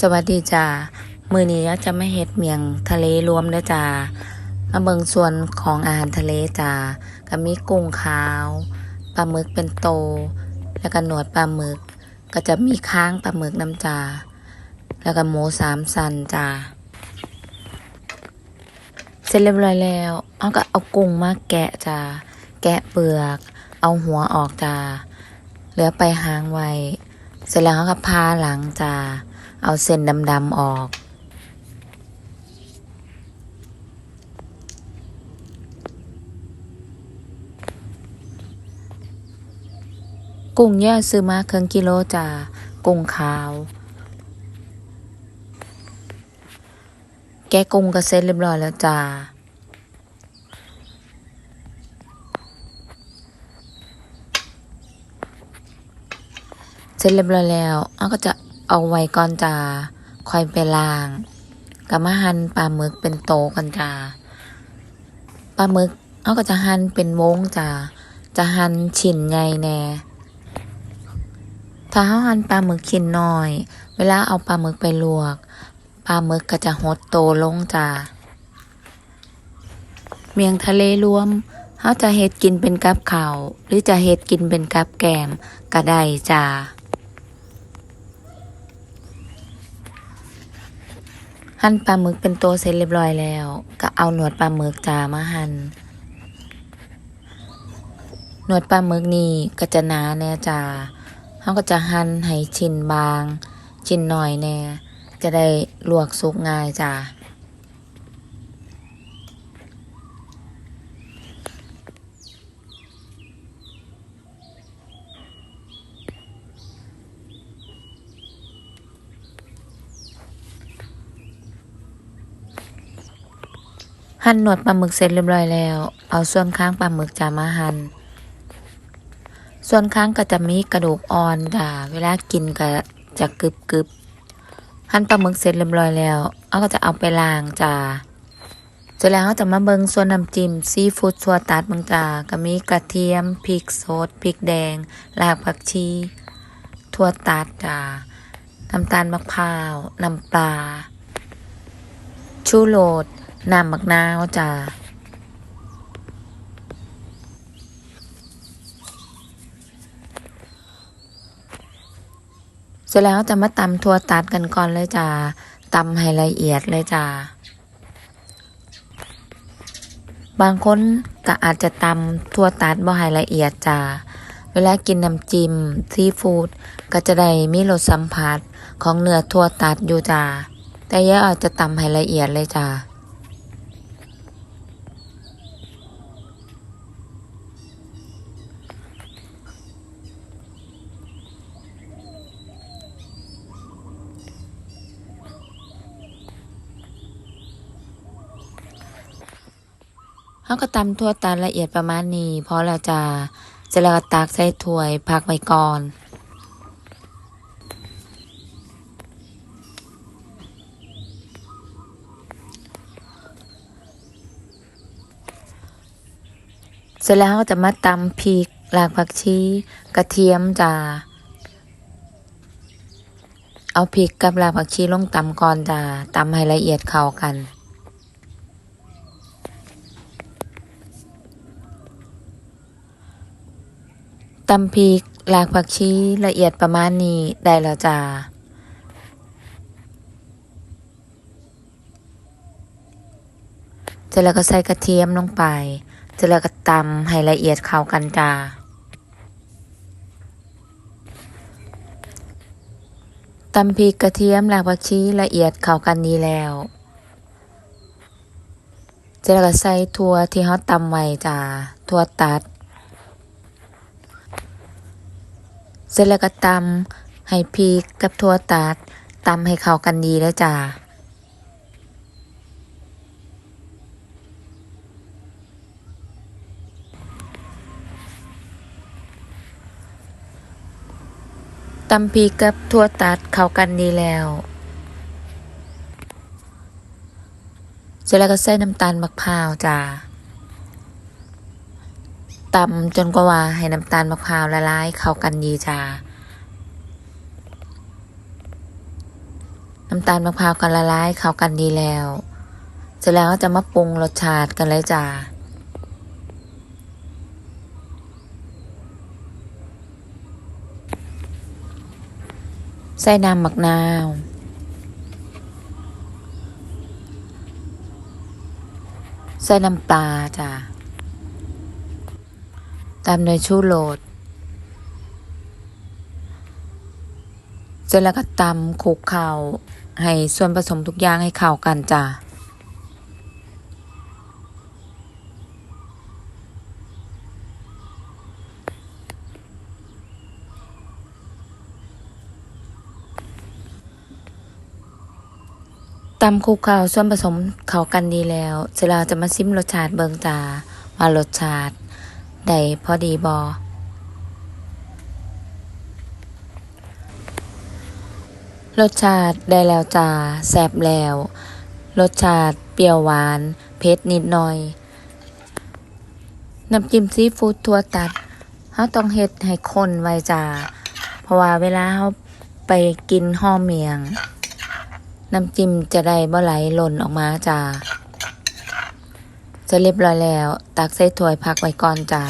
สวัสดีจ้ามือนี้จะไม่เฮ็ดเมียงทะเลรวมเด้อจ้ามาเบิงส่วนของอาหารทะเลจ้าก็มีกุ้งขาวปลาหมึกเป็นโต แล้วก็หนวดปลาหมึก ก็จะมีค้างปลาหมึกน้ำจ้าแล้วก็หมูสามสันจ้าเสร็จเรียบร้อยแล้วเอาก็เอากุ้งมาแกะจ้าแกะเปลือก เอาหัวออกจ้าเหลือไปหางไว้ เสร็จแล้วเขาก็พาหลังจ้า เอาเส้นดำๆออก กุ้งย่ซื้อมาครึ่งกิโลจ้ากุ้งขาว แกะกุ้งก็เสร็จเรียบร้อยแล้วจ้าเสร็จเรียบร้อยแล้วเอาก็จะ เอาไว้ก่อนจ้าคอยไปล้างกับมาหั่นปลาหมึกเป็นโตกันจ้าปลาหมึกเอาก็จะหั่นเป็นวงจ้าจะหั่นชิ้นใหญ่แน่ถ้าเขาหั่นปลาหมึกชิ้นน้อย เวลาเอาปลาหมึกไปลวกปลาหมึกก็จะหดโตลงจ้าเมียงทะเลรวมเขาจะเฮ็ดกินเป็นกับข้าวหรือจะเฮ็ดกินเป็นกับแกมก็ได้จ้า หั่นปลาหมึกเป็นตัวเสร็จเรียบร้อยแล้ว ก็เอาหนวดปลาหมึกจ่ามาหั่นหนวดปลาหมึกนี่ก็จะหนาแน่จ้าเขาก็จะหั่นให้ชิ้นบาง ชิ้นหน่อยแน่จะได้ลวกสุกง่ายจ้า หั่นหนวดปลาหมึกเสร็จเรียบร้อยแล้ว เอาส่วนค้างปลาหมึกจะมาหั่น ส่วนค้างก็จะมีกระดูกอ่อนจ้ะเวลากินก็จะกรึบกรึบหั่นปลาหมึกเสร็จเรียบร้อยแล้วเอาก็จะเอาไปล้างจ้าเสร็จแล้วเราจะมาเบิงส่วนน้ำจิ้มซีฟู้ดสัวตัดบางจ้าก็มีกระเทียมพริกสดพริกแดงรากผักชีถั่วตัดจ้าน้ำตาลมะพร้าวน้ำปลาชูโรส น้ำมักนาวจ้าเสร็จแล้วจะมาตำถั่วตัดกันก่อนเลยจ้าตำให้ละเอียดเลยจ้าบางคนก็อาจจะตำถั่วตัดบ่ให้ละเอียดจ้า เวลากินน้ำจิ้มซีฟู้ดก็จะได้มีรสสัมผัสของเนื้อถั่วตัดอยู่จ้า แต่ย่าอาจจะตำให้ละเอียดเลยจ้า เขาก็ตำทั่วตาละเอียดประมาณนี้เพราะเราจะจะแล้วก็ตักใส่ถ้วยพักไว้ก่อนเสร็จแล้วจะมาตำพริกรากผักชีกระเทียมจ้าเอาพริกกับรากผักชีลงตำก่อนจ้าตำให้ละเอียดเข้ากัน ตำพริกรากผักชีละเอียดประมาณนี้ได้แล้วจ้าเสร็จแล้วก็ใส่กระเทียมลงไปเสร็จแล้วก็ตำให้ละเอียดเข้ากันจ้าตำพริกกระเทียมรากผักชีละเอียดเข้ากันดีแล้วเสร็จแล้วก็ใส่ถั่วที่เขาตำไว้จ้าถั่วตัด เสร็จแล้วก็ตำให้พริกกับถั่วตัดตำให้เข้ากันดีแล้วจ้าตำพริกกับถั่วตัดเข้ากันดีแล้ว เสร็จแล้วก็ใส่น้ำตาลมะพร้าวจ้า ตำจนกว่าให้น้ำตาลมะพร้าวละลายเข้ากันดีจ้าน้ำตาลมะพร้าวกันละลายเข้ากันดีแล้ว เสร็จแล้วก็จะมาปรุงรสชาติกันเลยจ้าใส่น้ำหมักนาวใส่น้ำปลาจ้ะ ตามด้วยชูโรสเสร็จแล้วก็ตำคลุกเคล้าให้ส่วนผสมทุกอย่างให้เข้ากันจ้ะตำคลุกเคล้าส่วนผสมเข้ากันดีแล้วเสร็จแล้วจะมาซิมรสชาติเบิงจ้าว่ารสชาติ ได้พอดีบอรสชาติได้แล้วจ้าแซบแล้ว รสชาติเปรี้ยวหวานเผ็ดนิดหน่อย น้ำจิ้มซีฟู้ดทั่วตัดเขาต้องเฮ็ดให้คนไว้จ้าเพราะว่าเวลาเขาไปกินห่อเมียง น้ำจิ้มจะได้บ่ไหลหล่นออกมาจ้า จะเรียบร้อยแล้ว ตักใส่ถ้วยพักไว้ก่อนจ้า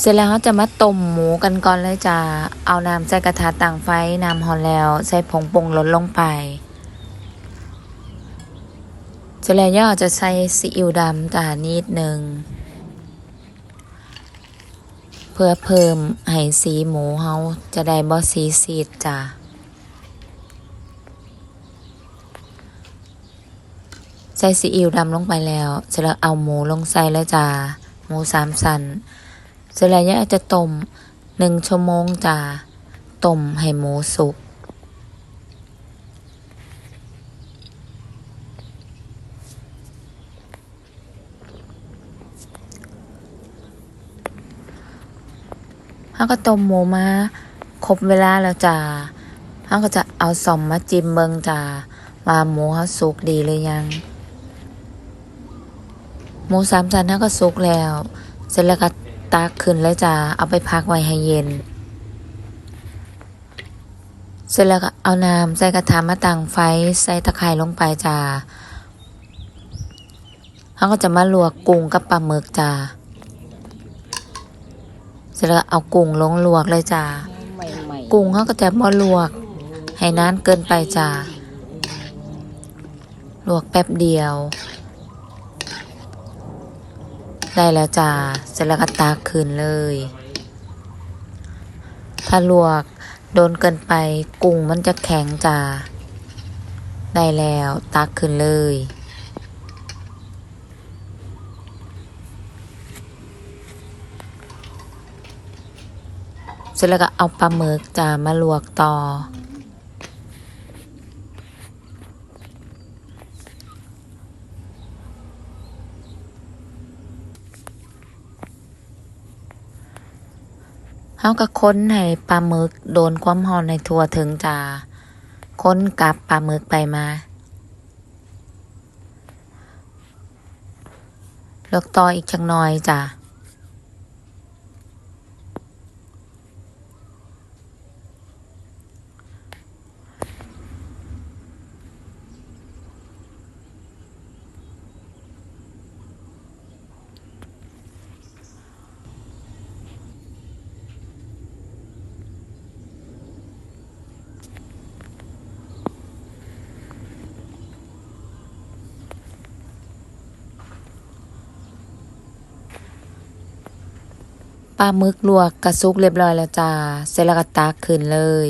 เสร็จแล้วจะมาต้มหมูกันก่อนเลยจ้า เอาน้ำใส่กระทะต่างไฟน้ำหอนแล้ว ใส่ผงปรุงรสลงไป เสร็จแล้วย่าจะใส่ซีอิ๊วดำจ้านิดหนึ่ง เพื่อเพิ่มให้สีหมูเฮาจะได้บ่สีซีดจ้าใส่ซีอิ๊วดำลงไปแล้วเสร็จแล้วเอาหมูลงใส่แล้วจ้าหมูสามสันเสร็จแล้วย่าจะต้มหนึ่งชั่วโมงจ้าต้มให้หมูสุก เขาก็ต้มหมูมาครบเวลาแล้วจ้าเขาก็จะเอาสอมมาจิ้มเบิงจ้าว่าหมูเขาสุกดีหรือยัง หมูสามชั้นเขาก็สุกแล้ว เสร็จแล้วก็ตักขึ้นเลยจ้าเอาไปพักไว้ให้เย็น เสร็จแล้วก็เอาน้ำใส่กระถางมาตั้งไฟใส่ตะไคร้ลงไปจ้าเขาก็จะมาลวกกุ้งกับปลาหมึกจ้า เสร็จแล้วเอากุ้งลงลวกเลยจ้าใหม่กุ้งเขาก็จะบ่ลวก ให้นานเกินไปจ้าลวกแป๊บเดียว ได้แล้วจ้าเสร็จแล้วก็ตากคืนเลย ถ้าลวกโดนเกินไปกุ้งมันจะแข็งจ้าได้แล้วตากคืนเลย เสร็จแล้วก็เอาปลาหมึกจ้ามาลวกต่อ เฮาก็ค้นให้ปลาหมึกโดนความร้อนในทั่วถึงจ้าค้นกลับปลาหมึกไปมาลวกต่ออีกจักหน่อยจ้า ปลาหมึกลวกกระซุกเรียบร้อยแล้วจ้าเสร็จแล้วก็ตักขึ้นเลย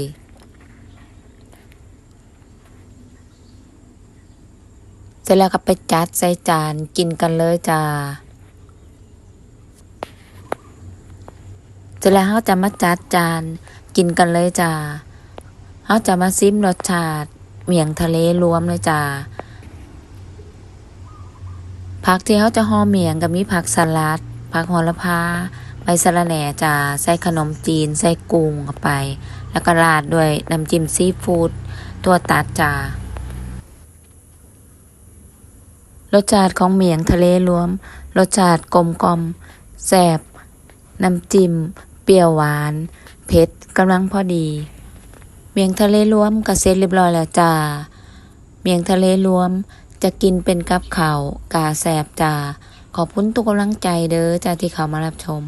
เสร็จแล้วก็ไปจัดใส่จานกินกันเลยจ้าเสร็จแล้วเขาจะมาจัดจานกินกันเลยจ้าเขาจะมาซิมรสชาติเมี่ยงทะเลรวมเลยจ้าผักที่เขาจะห่อเมี่ยงกับมีผักสลัดผักโหระพา ใบสะระแหน่จ้าใส่ขนมจีน ใส่กุ้งเข้าไป แล้วก็ราดด้วยน้ำจิ้มซีฟู้ดตัวตัดจารสชาติของเมียงทะเลรวม รสชาติกลมกลอมแซบน้ำจิ้ม เปรี้ยวหวาน เผ็ดกำลังพอดี เมียงทะเลรวมก็เสร็จเรียบร้อยแล้วจ้า เมียงทะเลรวมจะกินเป็นกับข้าวกาแสบจ้าขอบคุณทุกกำลังใจเด้อจ้าที่เขามารับชม